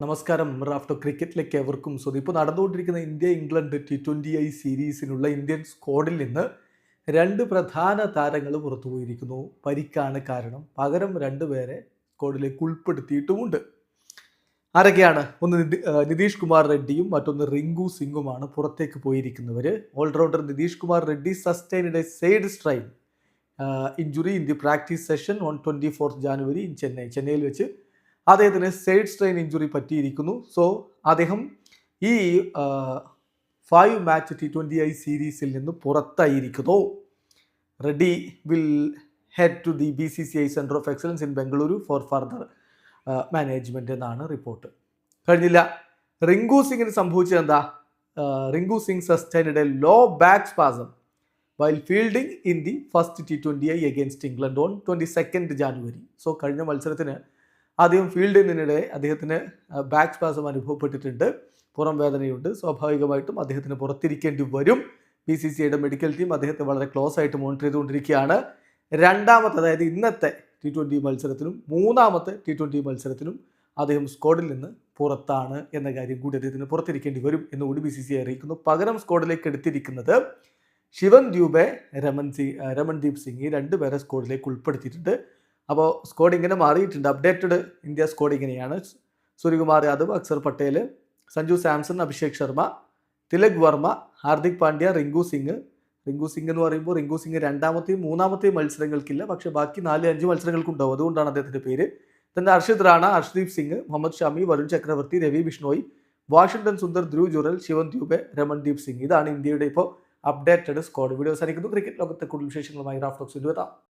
നമസ്കാരം. റാഫ്റ്റോ ക്രിക്കറ്റിലേക്ക് എവർക്കും സ്വതി ഇപ്പോൾ നടന്നുകൊണ്ടിരിക്കുന്ന India England T twenty I സീരീസിനുള്ള Indian സ്ക്വാഡിൽ നിന്ന് രണ്ട് പ്രധാന താരങ്ങൾ പുറത്തുപോയിരിക്കുന്നു പരിക്കാണ് കാരണം. പകരം രണ്ടുപേരെ സ്ക്വാഡിലേക്ക് ഉൾപ്പെടുത്തിയിട്ടുമുണ്ട്. ആരൊക്കെയാണ്? ഒന്ന് നിതീഷ് കുമാർ റെഡ്ഡിയും മറ്റൊന്ന് റിങ്കു സിംഗുമാണ് പുറത്തേക്ക് പോയിരിക്കുന്നവർ allrounder Nitish Kumar Reddy sustained a side strain injury in the practice session on twenty fourth January in Chennai ചെന്നൈയിൽ വെച്ച് അദ്ദേഹത്തിന് സൈഡ് സ്ട്രെയിൻ ഇഞ്ചുറി പറ്റിയിരിക്കുന്നു. സോ അദ്ദേഹം ഈ five match T twenty I സീരീസിൽ നിന്ന് പുറത്തായിരിക്കുന്നു. Reddy will head to the B C C I centre of excellence in Bengaluru for further management എന്നാണ് report. കഴിഞ്ഞില്ല. റിങ്കു സിംഗിന് സംഭവിച്ചത് എന്താ? Rinku Singh sustained a low back spasm while fielding in the first T twenty I against England on twenty second January so കഴിഞ്ഞ മത്സരത്തിന് ആദ്യം നിന്നിടെ അദ്ദേഹത്തിന് back spasm അനുഭവപ്പെട്ടിട്ടുണ്ട്. പുറം വേദനയുണ്ട്. സ്വാഭാവികമായിട്ടും അദ്ദേഹത്തിന് പുറത്തിരിക്കേണ്ടി വരും. ബി സി സി ഐയുടെ മെഡിക്കൽ ടീം അദ്ദേഹത്തെ വളരെ ക്ലോസ് ആയിട്ട് മോണിറ്റർ ചെയ്തുകൊണ്ടിരിക്കുകയാണ്. രണ്ടാമത്തെ അതായത് ഇന്നത്തെ ടി ട്വന്റി മത്സരത്തിനും മൂന്നാമത്തെ ടി ട്വന്റി മത്സരത്തിനും അദ്ദേഹം സ്ക്വാഡിൽ നിന്ന് പുറത്താണ് എന്ന കാര്യം കൂടി അദ്ദേഹത്തിന് പുറത്തിരിക്കേണ്ടി വരും എന്നുകൂടി ബി സി സി അറിയിക്കുന്നു. പകരം സ്ക്വാഡിലേക്ക് എടുത്തിരിക്കുന്നത് ശിവൻ ദ്യൂബെ രമൺ സി രമൺദീപ് സിംഗ്. ഈ രണ്ടുപേരെ സ്ക്വാഡിലേക്ക് ഉൾപ്പെടുത്തിയിട്ടുണ്ട്. അപ്പോൾ സ്ക്വാഡ് ഇങ്ങനെ മാറിയിട്ടുണ്ട്. അപ്ഡേറ്റഡ് ഇന്ത്യ സ്ക്വാഡ് ഇങ്ങനെയാണ്. സൂര്യകുമാർ യാദവ് അക്സർ പട്ടേൽ സഞ്ജു സാംസൺ അഭിഷേക് ശർമ്മ തിലക് വർമ്മ ഹാർദിക് പാണ്ഡ്യ റിങ്കു സിംഗ്. റിങ്കു സിംഗ് എന്ന് പറയുമ്പോൾ റിങ്കു സിംഗ് രണ്ടാമത്തെയും മൂന്നാമത്തെയും മത്സരങ്ങൾക്കില്ല. പക്ഷേ ബാക്കി നാല് അഞ്ച് മത്സരങ്ങൾക്കുണ്ടാവും. അതുകൊണ്ടാണ് അദ്ദേഹത്തിന്റെ പേര്. തന്നെ അർഷിദ് റാണ അർഷ്ദീപ് സിംഗ് മുഹമ്മദ് ഷമി വരുൺ ചക്രവർത്തി രവി ബിഷ്ണോയ് വാഷിംഗ്ടൺ സുന്ദർ ധ്രുവ് ജുറൽ ശിവൻ ദ്യൂബെ രമൺദീപ് സിംഗ്. ഇതാണ് ഇന്ത്യയുടെ ഇപ്പോൾ അപ്ഡേറ്റഡ് സ്ക്വാഡ് വീഡിയോ അവസാനിക്കുന്നു. ക്രിക്കറ്റ് ലോകത്തെ കൂടുതൽ വിശേഷങ്ങളുമായി റാഫ്റ്റോക്സ് എത്താം